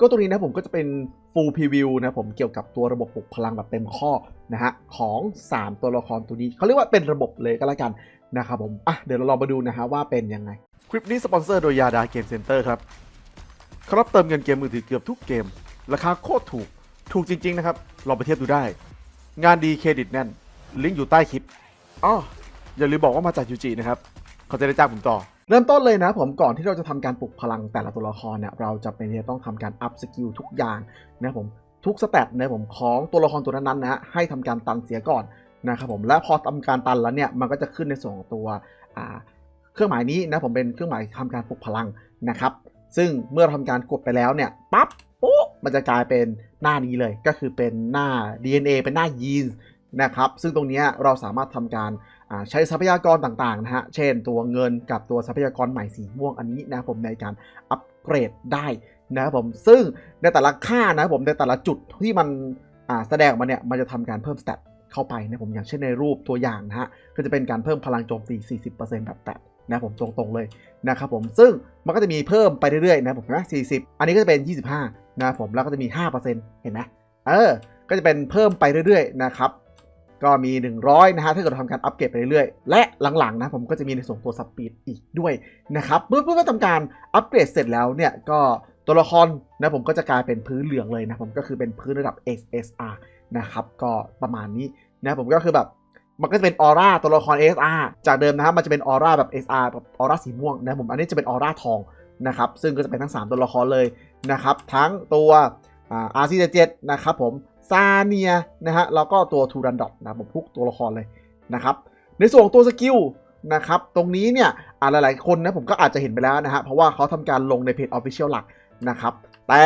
ก็ตรงนี้นะผมก็จะเป็น full preview นะผมเกี่ยวกับตัวระบบปลุกพลังแบบเต็มข้อนะฮะของ 3 ตัวละครตัวนี้เขาเรียกว่าเป็นระบบเลยก็แล้วกันนะครับผมอะเดี๋ยวเราลองมาดูนะฮะว่าเป็นยังไง คลิปนี้สปอนเซอร์โดยยาดาเกมเซ็นเตอร์ครับครับเติมเงินเกมมือถือเกือบทุกเกม ราคาโคตรถูกถูกจริง ๆ นะครับลองไปเทียบดูได้ งานดีเครดิตแน่น ลิงก์อยู่ใต้คลิปอ๋ออย่าลืมบอกว่ามาจากยูจินะครับเขาจะได้จ้างผมต่อ เริ่มต้นเลยนะผมก่อนที่เราจะทำการปลุกพลังแต่ละตัวละครเนี่ยเราจะเป็นที่จะต้องทำการอัพสกิลทุกอย่างนะผมทุกสเตตนะผมของตัวละครตัวนั้นๆนะฮะให้ทำการตันเสียก่อนนะครับผมและพอทำการตันแล้วเนี่ยมันก็จะขึ้นในส่วนของตัวเครื่องหมายนี้นะผมเป็นเครื่องหมายทำการปลุกพลังนะครับซึ่งเมื่อเราทำการกดไปแล้วเนี่ยปั๊บโป๊ะมันจะกลายเป็นหน้านี้เลยก็คือเป็นหน้า DNA เป็นหน้ายีนนะครับซึ่งตรงนี้เราสามารถทำการ ใช้ทรัพยากรต่างๆนะฮะ เช่นตัวเงินกับตัวทรัพยากรใหม่สีม่วงอันนี้นะผมในการอัปเกรดได้นะครับผมซึ่งในแต่ละค่านะผมในแต่ละจุดที่มันแสดงออกมาเนี่ยมันจะทำการเพิ่มสเตตเข้าไปนะผมอย่างเช่นในรูปตัวอย่างนะฮะก็จะเป็นการเพิ่มพลังโจมตี 40%แบบแปดนะผมตรงๆเลยนะครับผมซึ่งมันก็จะมีเพิ่มไปเรื่อยๆนะผมนะ40 อันนี้ก็จะเป็น 25นะครับผมแล้วก็จะมี 5%เห็นไหมเออก็จะเป็นเพิ่มไปเรื่อยๆนะครับ ก็มี 100 นะฮะ ถ้าเกิดเราทำการอัปเกรดไปเรื่อยๆ และหลังๆนะผมก็จะมีในส่วนตัวสปีดอีกด้วยนะครับ เมื่อเมื่อทำการอัปเกรดเสร็จแล้วเนี่ยก็ตัวละครนะผมก็จะกลายเป็นพื้นเหลืองเลยนะผมก็คือเป็นพื้นระดับ SSR นะครับก็ประมาณนี้นะผมก็คือแบบมันก็จะเป็นออร่าตัวละคร SR จากเดิมนะครับมันจะเป็นออร่าแบบ SR แบบออร่าสีม่วงนะผมอันนี้จะเป็นออร่าทองนะครับซึ่งก็จะเป็นทั้ง 3 ตัวละครเลยนะครับทั้งตัวอ่า RC7 นะครับผม ซาเนียนะฮะแล้วก็ตัวทูรันดอทนะผมทุกตัวละครเลยนะครับ ในส่วนของตัวสกิลนะครับ ตรงนี้เนี่ยอ่าหลายๆคนนะผมก็อาจจะเห็นไปแล้วนะฮะเพราะว่าเขาทำการลงในเพจออฟฟิเชียลหลักนะครับ แต่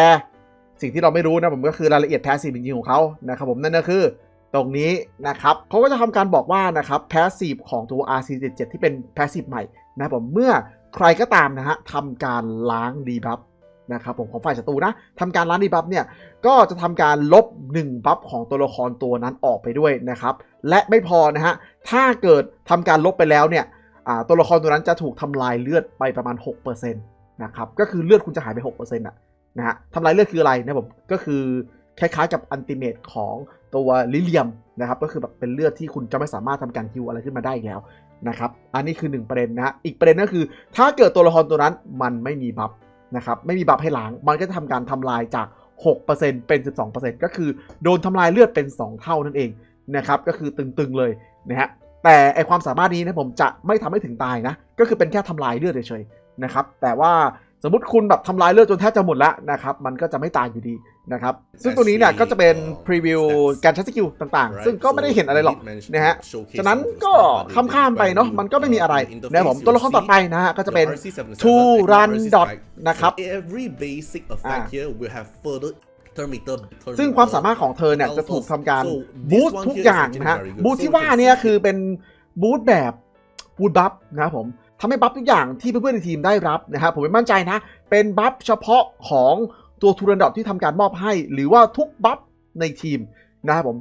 สิ่งที่เราไม่รู้นะผมก็คือรายละเอียดแพสซีฟจริงๆของเขานะครับผมนั่นก็คือตรงนี้นะครับเขาก็จะทำการบอกว่านะครับแพสซีฟของตัว RC77 ที่เป็นแพสซีฟใหม่นะครับผมเมื่อใครก็ตามนะฮะทำการล้างดีบัฟ นะครับผมของฝ่ายศัตรูนะทำการล้างดีบัฟเนี่ยก็จะทำการลบ1บัฟของตัวละครตัวนั้นออกไปด้วยนะครับ และไม่พอนะฮะถ้าเกิดทำการลบไปแล้วเนี่ยตัวละครตัวนั้นจะถูกทำลายเลือดไปประมาณ6%นะครับก็คือเลือดคุณจะหายไป6%นะนะฮะทำลายเลือดคืออะไรนะผมก็คือคล้ายๆกับอันติเมตของตัวลิเลียมนะครับก็คือแบบเป็นเลือดที่คุณจะไม่สามารถทำการฮิวอะไรขึ้นมาได้แล้วนะครับอันนี้คือ 1 ประเด็นนะฮะอีกประเด็นก็คือ ถ้าเกิดตัวละครตัวนั้นมันไม่มีบัฟ นะครับไม่มีบัฟให้ล้าง มันก็จะทำการทำลายจาก 6%เป็น 12%ก็คือโดนทำลายเลือดเป็น 2 เท่านั่นเองนะครับก็คือตึงๆเลยนะฮะแต่ไอความสามารถนี้นะผมจะไม่ทำให้ถึงตายนะก็คือเป็นแค่ทำลายเลือดเฉยๆนะครับแต่ว่า มมติคุณแบบทำลายเลือดจนแทบจะหมดแล้วนะครับ มันก็จะไม่ตายอยู่ดีนะครับ ซึ่งตัวนี้เนี่ยก็จะเป็นพรีวิวการใช้สกิลต่างๆ ซึ่งก็ไม่ได้เห็นอะไรหรอกนะฮะ ฉะนั้นก็ข้ามๆไปเนาะ มันก็ไม่มีอะไรนะผม ตัวละครต่อไปนะฮะ ก็จะเป็น Two Run Dot นะครับ every basic อ่า effect here will have further thermometer ซึ่งความสามารถของเธอเนี่ยจะถูกทำการบูสต์ทุกอย่างนะฮะ บูสต์ที่ว่าเนี่ยคือเป็นบูสต์แบบบูสต์บัฟนะครับผม ทำให้บัฟทุกอย่างที่เพื่อนๆในทีมได้รับนะครับผมไม่มั่นใจนะ เป็นบัฟเฉพาะของตัวทูรันดอทที่ทำการมอบให้ หรือว่าทุกบัฟในทีมนะครับผม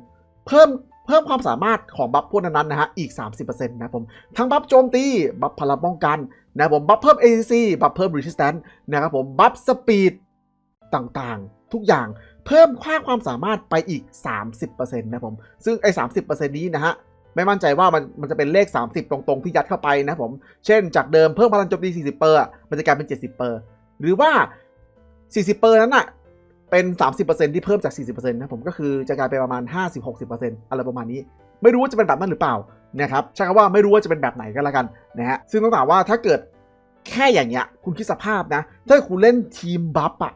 เพิ่มเพิ่มความสามารถของบัฟพวกนั้นๆนะฮะอีก 30%นะครับผมทั้งบัฟโจมตี บัฟพลังป้องกันนะครับผมบัฟเพิ่ม ACC บัฟเพิ่ม Resistance นะครับผมบัฟสปีดต่างๆ ทุกอย่างเพิ่มค่าความสามารถไปอีก 30%นะครับผมซึ่งไอ้30%นี้นะฮะ ไม่มั่นใจว่ามันมันจะเป็นเลข 30 ตรงๆ ที่ยัดเข้าไปนะผม เช่นจากเดิมเพิ่มพลังโจมตี 40 เปอร์มันจะกลายเป็น 70 เปอร์หรือว่า 40 เปอร์นั้นอะเป็น 30%ที่เพิ่มจาก 40%นะผมก็คือจะกลายเป็นประมาณ 50-60%อะไรประมาณนี้ ไม่รู้ว่าจะเป็นแบบนั้นหรือเปล่านะครับใช่คำว่าไม่รู้ว่าจะเป็นแบบไหนก็แล้วกันนะฮะซึ่งต้องถามว่าถ้าเกิดแค่อย่างเงี้ยคุณคิดสภาพนะ ถ้าคุณเล่นทีมบัฟอะ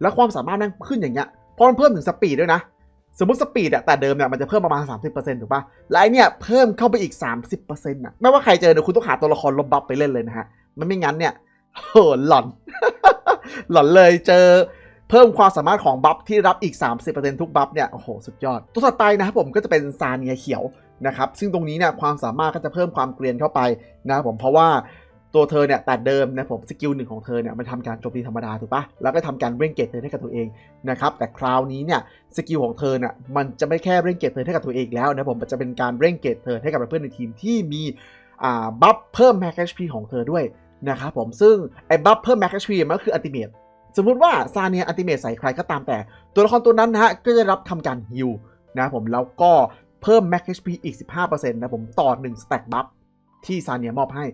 แล้วความสามารถแม่งขึ้นอย่างเงี้ยเพราะมันเพิ่มถึงสปีดด้วยนะ สมมติสปีดอะแต่เดิมเนี่ยมันจะเพิ่มประมาณ 30%ถูกปะและไอเนี่ยเพิ่มเข้าไปอีก 30%อะไม่ว่าใครเจอเนี่ยคุณต้องหาตัวละครลบบัฟไปเล่นเลยนะฮะ มันไม่งั้นเนี่ยโหหลอน หลอนเลยเจอเพิ่มความสามารถของบัฟที่รับอีก 30%ทุกบัฟเนี่ยโอ้โหสุดยอด ตัวถัดไปนะครับผมก็จะเป็นซาเนียเขียวนะครับซึ่งตรงนี้เนี่ยความสามารถก็จะเพิ่มความเกรียนเข้าไปนะครับผมเพราะว่า ตัวเธอเนี่ยแต่เดิมนะผมสกิลหนึ่งของเธอเนี่ยมันทำการโจมตีธรรมดาถูกปะแล้วก็ทำการเร่งเกตเธอให้กับตัวเองนะครับแต่คราวนี้เนี่ยสกิลของเธอเนี่ยมันจะไม่แค่เร่งเกตเธอให้กับตัวเองแล้วนะผมมันจะเป็นการเร่งเกตเธอให้กับเพื่อนในทีมที่มีอ่าบัฟเพิ่มแม็ก HP ของเธอด้วยนะครับผมซึ่งไอ้บัฟเพิ่มแม็ก HP มันก็คืออัลติเมทสมมุติว่าซาเนียอันติเมตใส่ใครก็ตามแต่ ตัวละครตัวนั้นนะฮะก็จะรับทำการฮิลนะครับผมแล้วก็เพิ่ม Max HP อีก 15%นะผมต่อ1 Stack Buff ที่ซาเนียมอบให้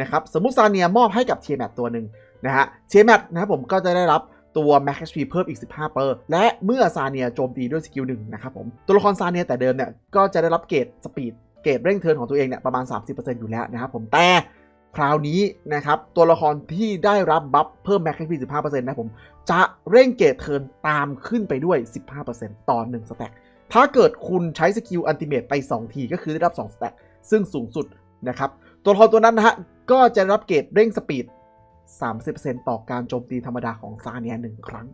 นะครับสมมุติซาเนียมอบให้กับเทียแมตตัวหนึ่งนะฮะเทียแมตนะครับผมก็จะได้รับตัว Max HP เพิ่มอีก 15 เปอร์ และเมื่อซาเนียโจมตีด้วยสกิลหนึ่งนะครับผม ตัวละครซาเนียแต่เดิมเนี่ย ก็จะได้รับเกรดสปีดเกรดเร่งเทิร์นของตัวเองเนี่ย ประมาณ 30%อยู่แล้วนะครับผมแต่คราวนี้นะครับ ตัวละครที่ได้รับบัฟเพิ่ม Max HP 15%นะผม จะเร่งเกรดเทิร์นตามขึ้นไปด้วย 15%ต่อ1สแต็กถ้าเกิดคุณใช้สกิลอันติเมตไป 2 ทีก็คือได้รับ2สแต็กซึ่งสูงสุดนะครับ ตัวละครตัวนั้นนะฮะ ก็จะรับเกรดเร่งสปีด 30%ต่อการโจมตีธรรมดาของซาเนียหนึ่งครั้ง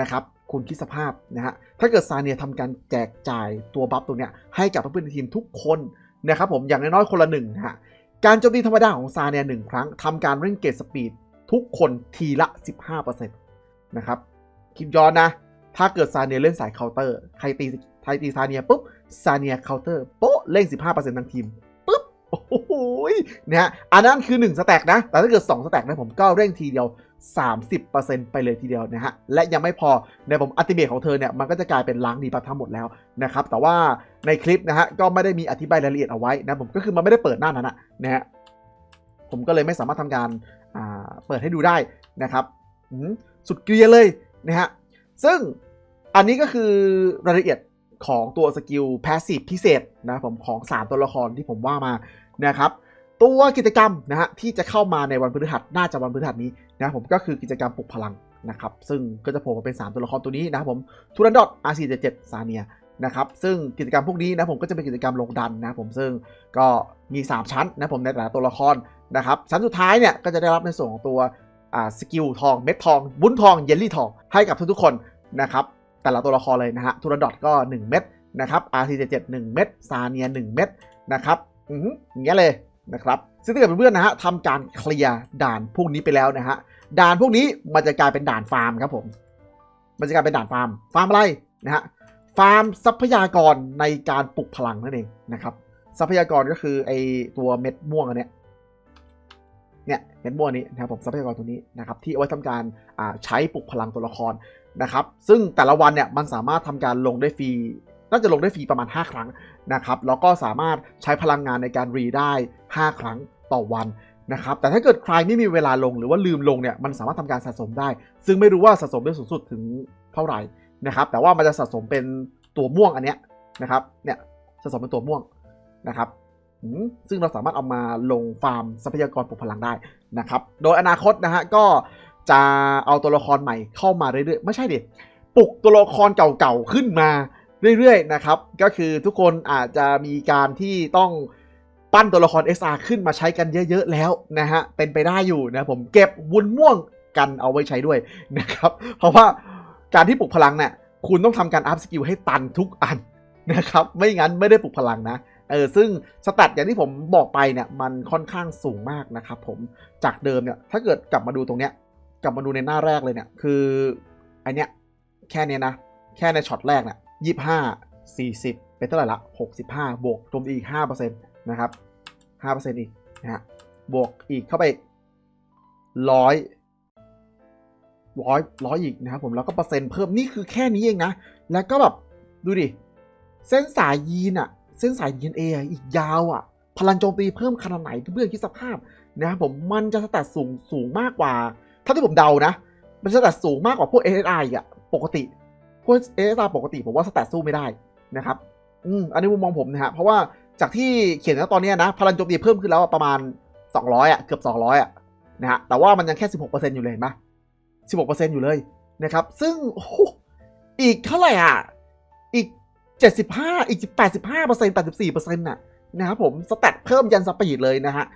นะครับ คุณคิดสภาพนะฮะ ถ้าเกิดซาเนียทำการแจกจ่ายตัวบัฟตัวเนี้ยให้กับเพื่อนๆในทีมทุกคนนะครับผมอย่างน้อยๆคนละหนึ่งฮะ การโจมตีธรรมดาของซาเนียหนึ่งครั้งทำการเร่งเกรดสปีดทุกคนทีละ 15%นะครับ คิดย้อนนะ ถ้าเกิดซาเนียเล่นสายเคาน์เตอร์ ใครตีใครตีซาเนียปุ๊บซาเนียเคาน์เตอร์โป๊ะเร่ง 15%ทั้งทีม โอ้โหยนะฮะอันนั้นคือ1สแต็กนะ แต่ถ้าเกิด2สแต็กนะผมก็เร่งทีเดียว 30%ไปเลยทีเดียวนะฮะ และยังไม่พอในผมอัติเมทของเธอเนี่ย มันก็จะกลายเป็นล้างดีบัฟทั้งหมดแล้วนะครับ แต่ว่าในคลิปนะฮะ ก็ไม่ได้มีอธิบายรายละเอียดเอาไว้นะผมก็คือมันไม่ได้เปิดหน้านั้นนะนะฮะผมก็เลยไม่สามารถทำการอ่าเปิดให้ดูได้นะครับอืมสุดเกลียเลยนะฮะซึ่งอันนี้ก็คือรายละเอียด ของตัวสกิลพาสซีฟพิเศษนะผมของ 3 ตัวละครที่ผมว่ามานะครับตัวกิจกรรมนะฮะที่จะเข้ามาในวันพฤหัสน่าจะวันพฤหัสนี้นะผมก็คือกิจกรรมปลุกพลังนะครับซึ่งก็จะโผล่มาเป็น 3 ตัวละครตัวนี้นะครับผมทูรันดอทอาร์ซีเจ็ดซาเนียนะครับซึ่งกิจกรรมพวกนี้นะผมก็จะเป็นกิจกรรมลงดันนะผมซึ่งก็มี 3 ชั้นนะผมในแต่ละตัวละครนะครับชั้นสุดท้ายเนี่ยก็จะได้รับในส่วนของตัวสกิลทองเม็ดทองบุ้นทองเยลลี่ทองให้กับทุกๆคนนะครับ แต่ละตัวละครเลยนะฮะทูรดอทก็ 1 เม็ดนะครับ RC77 1 เม็ดซาเนีย 1 เม็ดนะครับอืออย่างเงี้ยเลยนะครับซึ่งถ้าเกิดเพื่อนๆนะฮะทำการเคลียร์ด่านพวกนี้ไปแล้วนะฮะด่านพวกนี้มันจะกลายเป็นด่านฟาร์มครับผม มันจะกลายเป็นด่านฟาร์ม ฟาร์มอะไรนะฮะฟาร์มทรัพยากรในการปลุกพลังนั่นเองนะครับทรัพยากรก็คือไอตัวเม็ดม่วงอันเนี้ยเนี่ยเม็ดม่วงนี้นะครับผมทรัพยากรตัวนี้นะครับที่เอาไว้ทำการอ่าใช้ปลุกพลังตัวละคร นะครับ ซึ่งแต่ละวันเนี่ยมันสามารถทำการลงได้ฟรีน่าจะลงได้ฟรีประมาณ 5 ครั้งนะครับ แล้วก็สามารถใช้พลังงานในการรีได้ 5 ครั้งต่อวันนะครับ แต่ถ้าเกิดใครไม่มีเวลาลงหรือว่าลืมลงเนี่ยมันสามารถทำการสะสมได้ ซึ่งไม่รู้ว่าสะสมได้สูงสุดถึงเท่าไหร่นะครับ แต่ว่ามันจะสะสมเป็นตัวม่วงอันเนี้ยนะครับ เนี่ยสะสมเป็นตัวม่วงนะครับซึ่งเราสามารถเอามาลงฟาร์มทรัพยากรปลุกพลังได้นะครับ โดยอนาคตนะฮะก็ จะเอาตัวละครใหม่เข้ามาเรื่อยๆ ไม่ใช่ดิปลุกตัวละครเก่าๆขึ้นมาเรื่อยๆนะครับ ก็คือทุกคนอาจจะมีการที่ต้องปั้นตัวละคร SR ขึ้นมาใช้กันเยอะๆแล้วนะฮะ เป็นไปได้อยู่นะผมเก็บวุ้นม่วงกันเอาไว้ใช้ด้วยนะครับ เพราะว่าการที่ปลุกพลังเนี่ยคุณต้องทำการอัพสกิลให้ตันทุกอันนะครับ ไม่งั้นไม่ได้ปลุกพลังนะเออซึ่งสแตทอย่างที่ผมบอกไปเนี่ยมันค่อนข้างสูงมากนะครับผมจากเดิมเนี่ยถ้าเกิดกลับมาดูตรงเนี้ย กลับมาดูในหน้าแรกเลยเนี่ย คือไอเนี้ยแค่เนี้ยนะ แค่ในช็อตแรกเนี่ยยี่ห้าสี่สิบเป็นเท่าไหร่ละหกสิบห้าบวกโจมตีอีกห้าเปอร์เซ็นต์นะครับห้าเปอร์เซ็นต์อีกนะฮะบวกอีกเข้าไปร้อยร้อยร้อยอีกนะครับผมแล้วก็เปอร์เซ็นต์เพิ่มนี่คือแค่นี้เองนะ แล้วก็แบบดูดิ เส้นสายยีนอะเส้นสายยีนเออีกยาวอะพลังโจมตีเพิ่มขนาดไหนเพื่อนคิดสภาพนะครับผมมันจะสแตทสูงสูงมากกว่า ถ้าที่ผมเดานะ มันจะสแตทสูงมากกว่าพวก SSI อะ ปกติ พวก SSI ปกติผมว่าสแตทสู้ไม่ได้นะครับ อืม อันนี้มุมมองผมนะฮะ เพราะว่าจากที่เขียนนะตอนนี้นะ พลังโจมตีเพิ่มขึ้นแล้วประมาณ 200 อะ เกือบ 200 อะ นะฮะ แต่ว่ามันยังแค่ 16%อยู่เลยเห็นปะ16%อยู่เลยนะครับ ซึ่งอีกเท่าไหร่อะ อีก 75 อีก 85% 84%น่ะนะครับผม สแตทเพิ่มยันสปีดเลยนะฮะ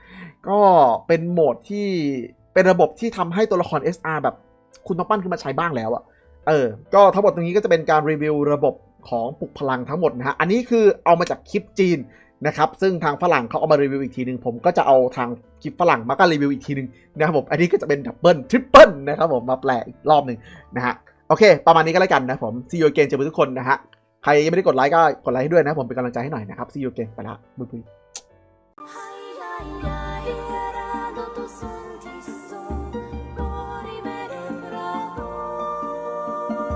ก็เป็นโหมดที่ เป็นระบบที่ทำให้ตัวละคร SR แบบคุณต้องปั้นขึ้นมาใช้บ้างแล้วอะเออ ก็ทั้งหมดตรงนี้ก็จะเป็นการรีวิวระบบของปลุกพลังทั้งหมดนะฮะ อันนี้คือเอามาจากคลิปจีนนะครับ ซึ่งทางฝรั่งเขาเอามารีวิวอีกทีหนึ่งผมก็จะเอาทางคลิปฝรั่งมาก็รีวิวอีกทีหนึ่งนะครับผม อันนี้ก็จะเป็นดับเบิลทริปเปิลนะครับผมมาแปลอีกรอบหนึ่งนะฮะ โอเค ประมาณนี้ก็แล้วกันนะผมซีโอเกนเจอทุกคนนะฮะ ใครยังไม่ได้กดไลค์ก็กดไลค์ให้ด้วยนะผมเป็นกำลังใจให้หน่อยนะครับซีโอเกนไปละบุยบุย